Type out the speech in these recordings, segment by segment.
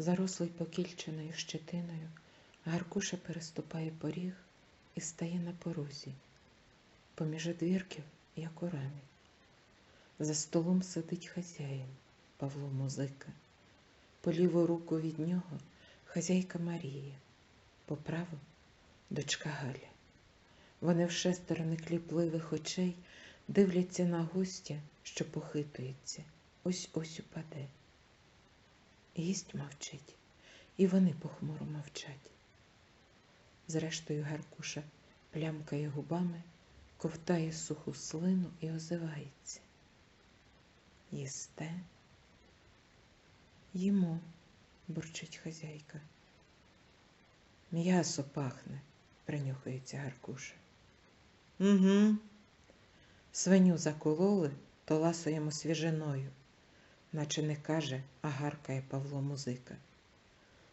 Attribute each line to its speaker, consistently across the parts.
Speaker 1: Зарослий покільченою щетиною, Гаркуша переступає поріг і стає на порозі, поміж одвірків, як у рамі. За столом сидить хазяїн Павло Музика. По ліву руку від нього хазяйка Марія, по праву дочка Галя. Вони в шестеро некліпливих очей дивляться на гостя, що похитується, ось ось упаде. Гість мовчить, і вони похмуро мовчать. Зрештою, Гаркуша плямкає губами, ковтає суху слину і озивається. Їсте? Їмо, бурчить хазяйка. М'ясо пахне, принюхується Гаркуша. Угу. Свиню закололи, то ласуємо свіжиною, наче не каже, а гаркає Павло музика.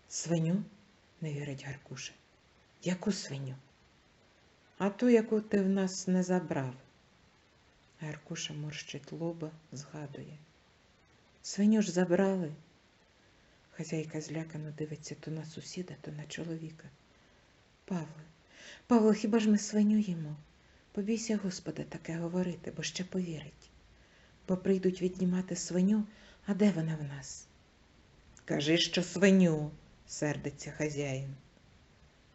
Speaker 1: Свиню? не вірить Гаркуша. Яку свиню? А ту, яку ти в нас не забрав. Гаркуша морщить лоба, згадує. Свиню ж забрали. Хазяйка злякано дивиться то на сусіда, то на чоловіка. Павле, Павло, хіба ж ми свиню їмо? Побійся Господа таке говорити, бо ще повірить. Бо прийдуть віднімати свиню, а де вона в нас? Кажи, що свиню, сердиться хазяїн.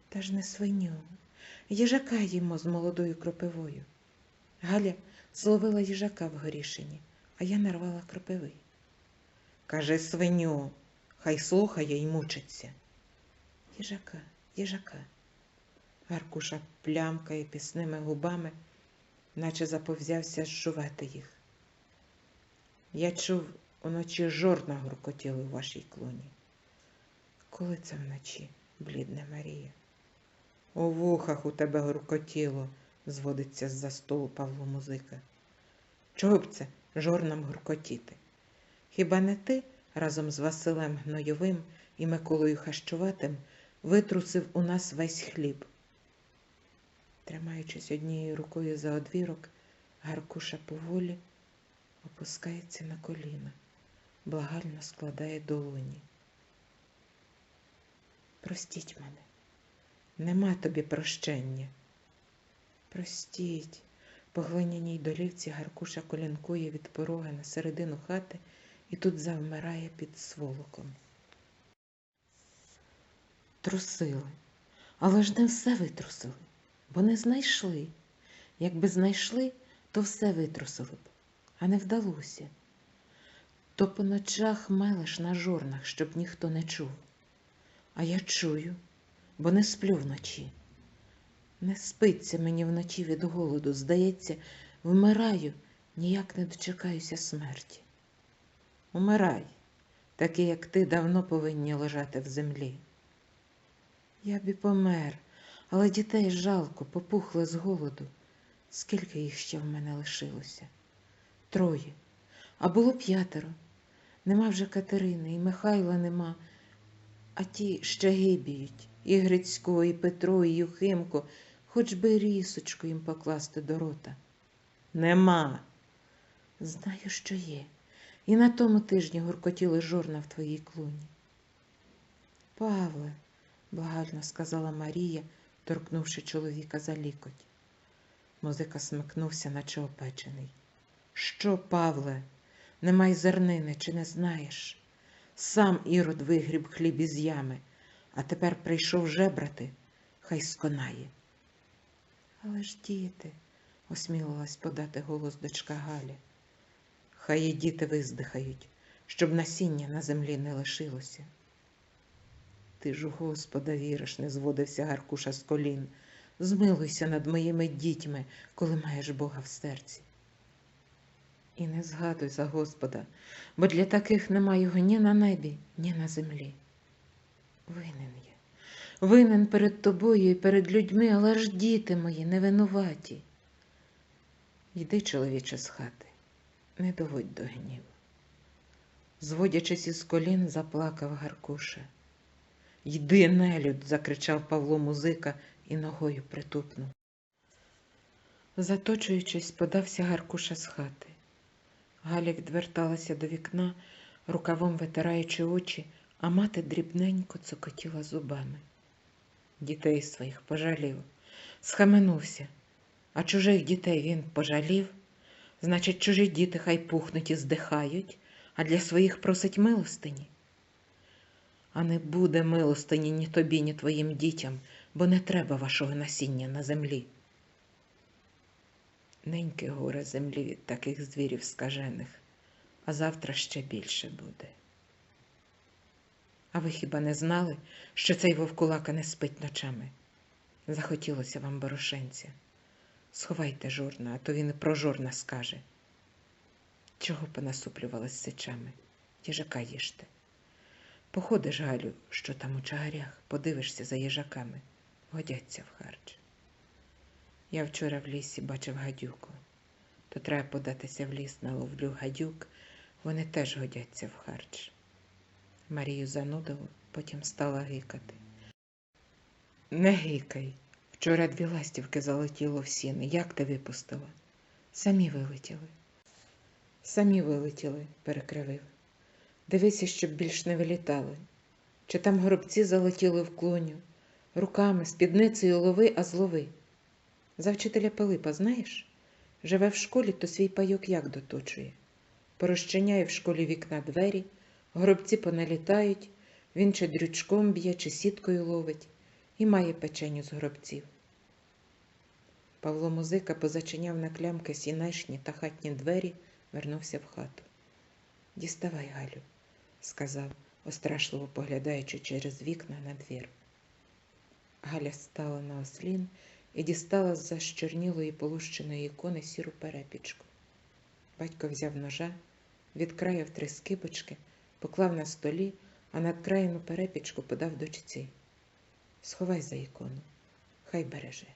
Speaker 1: Та ж не свиню. Їжака їмо з молодою кропивою. Галя зловила їжака в горішині, а я нарвала кропиви. Кажи свиню, хай слухає й мучиться. Їжака, їжака. Гаркуша плямкає пісними губами, наче заповзявся зжувати їх. Я чув, уночі жорна гуркотіли у вашій клуні. Коли це вночі, блідне Марія? У вухах у тебе гуркотіло, зводиться з-за столу Павло Музика. Чого б це жорнам гуркотіти? Хіба не ти разом з Василем Гнойовим і Миколою Хащуватим витрусив у нас весь хліб? Тримаючись однією рукою за одвірок, Гаркуша поволі опускається на коліна, благально складає долоні. Простіть мене, нема тобі прощення. Простіть, по глиняній долівці Гаркуша колінкує від порога на середину хати і тут завмирає під сволоком. Трусили, але ж не все витрусили, бо не знайшли. Якби знайшли, то все витрусили б, а не вдалося. То по ночах мелеш на жорнах, щоб ніхто не чув. А я чую, бо не сплю вночі. Не спиться мені вночі від голоду, здається, вмираю, ніяк не дочекаюся смерті. Умирай, такі, як ти, давно повинні лежати в землі. Я б і помер, але дітей жалко, попухли з голоду. Скільки їх ще в мене лишилося? Троє, а було п'ятеро. Нема вже Катерини, і Михайла нема, а ті ще гибіють, і Грицько, і Петро, і Юхимко, хоч би рісочку їм покласти до рота. Нема. Знаю, що є. І на тому тижні гуркотіли жорна в твоїй клуні. Павле, благально сказала Марія, торкнувши чоловіка за лікоть. Музика смикнувся, наче опечений. Що, Павле, немай зернини, чи не знаєш? Сам ірод вигріб хліб із ями, а тепер прийшов жебрати, хай сконає. Але ж діти, осмілилась подати голос дочка Галя. Хай і діти виздихають, щоб насіння на землі не лишилося. Ти ж Господа віриш, не зводився Гаркуша з колін. Змилуйся над моїми дітьми, коли маєш Бога в серці. І не згадуй за Господа, бо для таких нема його ні на небі, ні на землі. Винен я, винен перед тобою і перед людьми, але ж діти мої не винуваті. Йди, чоловіче, з хати, не доводь до гніву. Зводячись із колін, заплакав Гаркуша. Йди, нелюд, закричав Павло музика і ногою притупнув. Заточуючись, подався Гаркуша з хати. Галя відверталася до вікна, рукавом витираючи очі, а мати дрібненько цокотіла зубами. Дітей своїх пожалів, схаменувся, а чужих дітей він пожалів, значить, чужі діти хай пухнуть і здихають, а для своїх просить милостині. А не буде милостині ні тобі, ні твоїм дітям, бо не треба вашого насіння на землі. Неньке горе землі від таких звірів скажених, а завтра ще більше буде. А ви хіба не знали, що цей вовкулака не спить ночами? Захотілося вам борошенця. Сховайте журна, а то він і про журна скаже. Чого понасуплювалась сичами? Їжака їжте. Походиш, Галю, що там у чагарях, подивишся за їжаками, годяться в харч. Я вчора в лісі бачив гадюку, то треба податися в ліс на ловлю гадюк, вони теж годяться в харч. Марію занудило, потім стала гикати. Не гикай. Вчора дві ластівки залетіло в сіни. Як ти випустила? Самі вилетіли. Самі вилетіли, перекривив. Дивися, щоб більш не вилітали. Чи там горобці залетіли в клуню, руками, спідницею лови, а злови. За вчителя Пилипа, знаєш? Живе в школі, то свій пайок як доточує. Порозчиняє в школі вікна двері, горобці поналітають, він чи дрючком б'є, чи сіткою ловить і має печеню з горобців. Павло музика позачиняв на клямки сінешні та хатні двері, вернувся в хату. Діставай, Галю, сказав, острашливо поглядаючи через вікна на двір. Галя стала на ослін і дістала з за щорнілої полущеної ікони сіру перепічку. Батько взяв ножа, відкраяв три скибочки, поклав на столі, а надкраєну перепічку подав дочці. Сховай за ікону, хай береже.